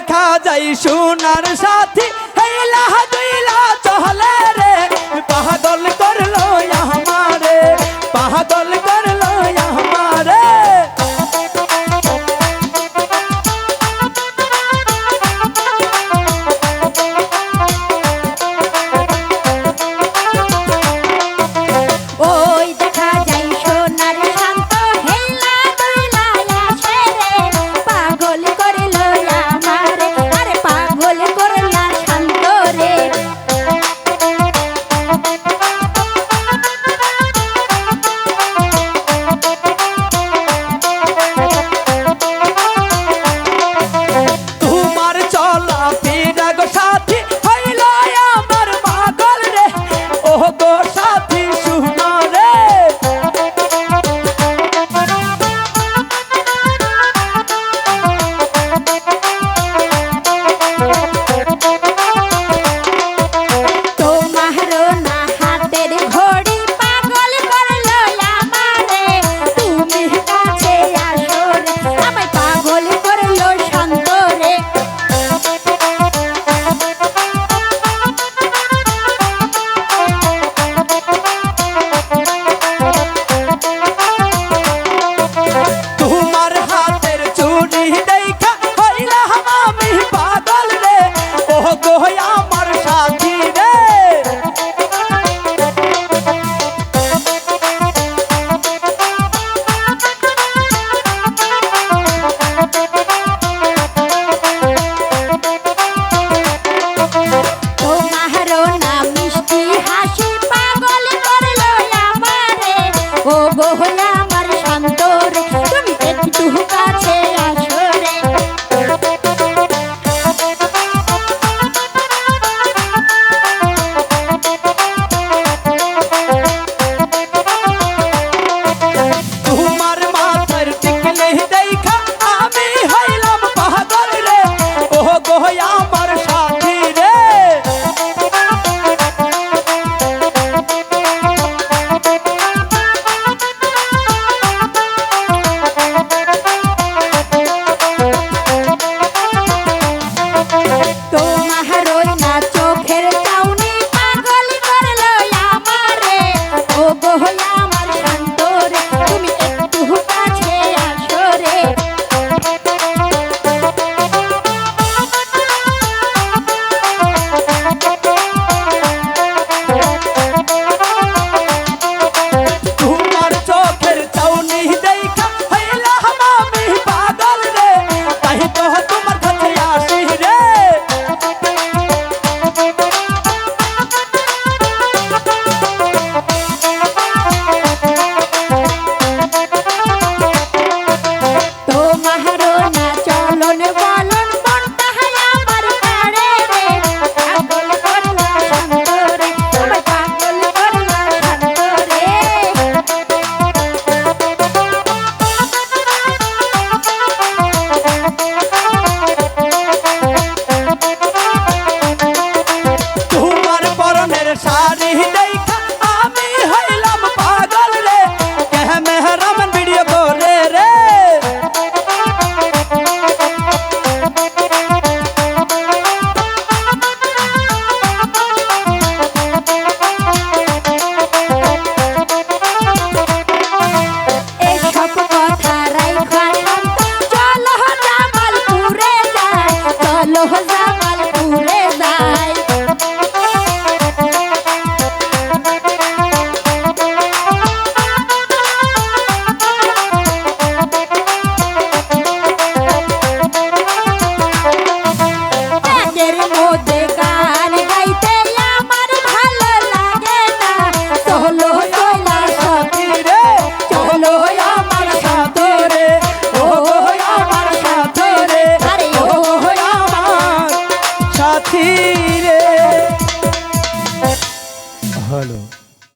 দেখা যাই সোনার সাথে। চহলে রে পাহাদল করল আমারে পাহাদল কর 我回来。